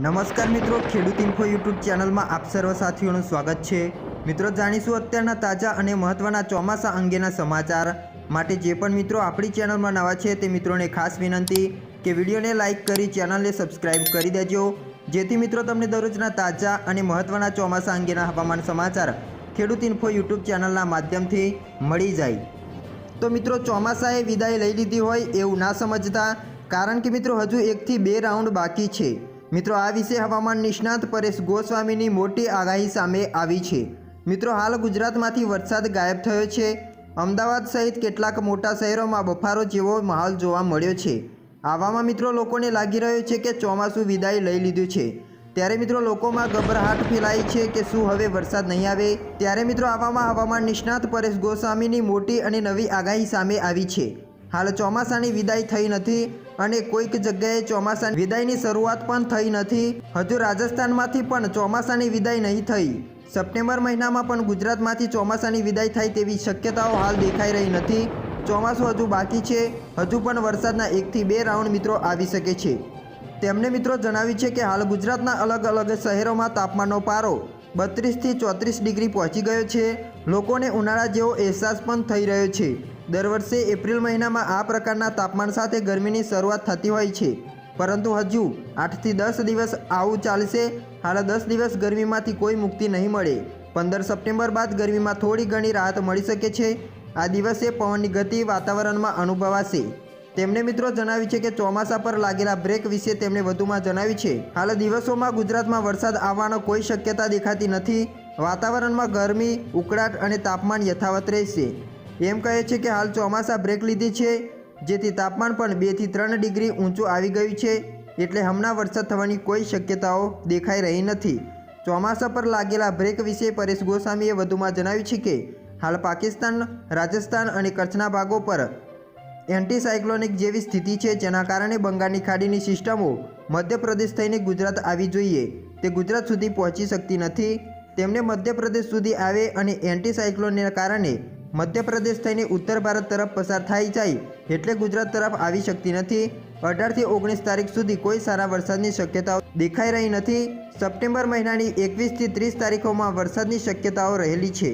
નમસ્કાર મિત્રો, ખેડૂત ઇન્ફો યુટ્યુબ ચેનલમાં આપ સર્વ સાથીઓનું સ્વાગત છે. મિત્રો, જાણીશું અત્યારના તાજા અને મહત્ત્વના ચોમાસા અંગેના સમાચાર. માટે જે પણ મિત્રો આપણી ચેનલમાં નવા છે તે મિત્રોને ખાસ વિનંતી કે વિડીયોને લાઇક કરી ચેનલને સબસ્ક્રાઇબ કરી દેજો. જેથી મિત્રો તમને દરરોજના તાજા અને મહત્ત્વના ચોમાસા અંગેના હવામાન સમાચાર ખેડૂત ઇન્ફો યુટ્યુબ ચેનલના માધ્યમથી મળી જાય. તો મિત્રો, ચોમાસાએ વિદાય લઈ લીધી હોય એવું ના સમજતા, કારણ કે મિત્રો હજુ એકથી બે રાઉન્ડ બાકી છે. મિત્રો, આ વિશે હવામાન નિષ્ણાત પરેશ ગોસ્વામીની મોટી આગાહી સામે આવી છે. મિત્રો, હાલ ગુજરાતમાંથી વરસાદ ગાયબ થયો છે. અમદાવાદ સહિત કેટલાક મોટા શહેરોમાં બફારો જેવો માહોલ જોવા મળ્યો છે. આવામાં મિત્રો, લોકોને લાગી રહ્યો છે કે ચોમાસું વિદાય લઈ લીધું છે. ત્યારે મિત્રો, લોકોમાં ગભરાહટ ફેલાઈ છે કે શું હવે વરસાદ નહીં આવે? ત્યારે મિત્રો, આવામાં હવામાન નિષ્ણાત પરેશ ગોસ્વામીની મોટી અને નવી આગાહી સામે આવી છે. હાલ ચોમાસાની વિદાય થઈ નથી અને કોઈક જગ્યાએ ચોમાસાની વિદાયની શરૂઆત પણ થઈ નથી. હજુ રાજસ્થાનમાંથી પણ ચોમાસાની વિદાય નહીં થઈ. સપ્ટેમ્બર મહિનામાં પણ ગુજરાતમાંથી ચોમાસાની વિદાય થાય તેવી શક્યતાઓ હાલ દેખાઈ રહી નથી. ચોમાસું હજુ બાકી છે. હજુ પણ વરસાદના એકથી બે રાઉન્ડ મિત્રો આવી શકે છે. તેમણે મિત્રો જણાવ્યું છે કે હાલ ગુજરાતના અલગ અલગ શહેરોમાં તાપમાનનો પારો બત્રીસથી ચોત્રીસ ડિગ્રી પહોંચી ગયો છે. લોકોને ઉનાળા જેવો અહેસાસ પણ થઈ રહ્યો છે. દર વર્ષે એપ્રિલ મહિનામાં આ પ્રકારના તાપમાન સાથે ગરમીની શરૂઆત થતી હોય છે. પરંતુ હજુ આઠથી દસ દિવસ આવું ચાલશે. હાલ દસ દિવસ ગરમીમાંથી કોઈ મુક્તિ નહીં મળે. પંદર સપ્ટેમ્બર બાદ ગરમીમાં થોડી ઘણી રાહત મળી શકે છે. આ દિવસે પવનની ગતિ વાતાવરણમાં અનુભવાશે. તેમણે મિત્રો જણાવ્યું છે કે ચોમાસા પર લાગેલા બ્રેક વિશે તેમણે વધુમાં જણાવ્યું છે. હાલ દિવસોમાં ગુજરાતમાં વરસાદ આવવાનો કોઈ શક્યતા દેખાતી નથી. વાતાવરણમાં ગરમી, ઉકળાટ અને તાપમાન યથાવત રહેશે. એમ કહે છે કે હાલ ચોમાસા બ્રેક લીધી છે. જેથી તાપમાન પણ બેથી ત્રણ ડિગ્રી ઊંચું આવી ગયું છે. એટલે હમણાં વરસાદ થવાની કોઈ શક્યતાઓ દેખાઈ રહી નથી. ચોમાસા પર લાગેલા બ્રેક વિશે પરેશ ગોસ્વામીએ વધુમાં જણાવ્યું છે કે, હાલ પાકિસ્તાન, રાજસ્થાન અને કચ્છના ભાગો પર એન્ટીસાયક્લોનિક જેવી સ્થિતિ છે, જેના કારણે બંગાળની ખાડીની સિસ્ટમો મધ્યપ્રદેશ થઈને ગુજરાત આવી જોઈએ. તે ગુજરાત સુધી પહોંચી શકતી નથી. તેમને મધ્યપ્રદેશ સુધી આવે અને એન્ટીસાયક્લોનને કારણે મધ્યપ્રદેશ થઈને ઉત્તર ભારત તરફ પસાર થઈ જાય એટલે ગુજરાત તરફ આવી શકતી નથી. અઢારથી ઓગણીસ તારીખ સુધી કોઈ સારા વરસાદની શક્યતાઓ દેખાઈ રહી નથી. સપ્ટેમ્બર મહિનાની એકવીસથી ત્રીસ તારીખોમાં વરસાદની શક્યતાઓ રહેલી છે.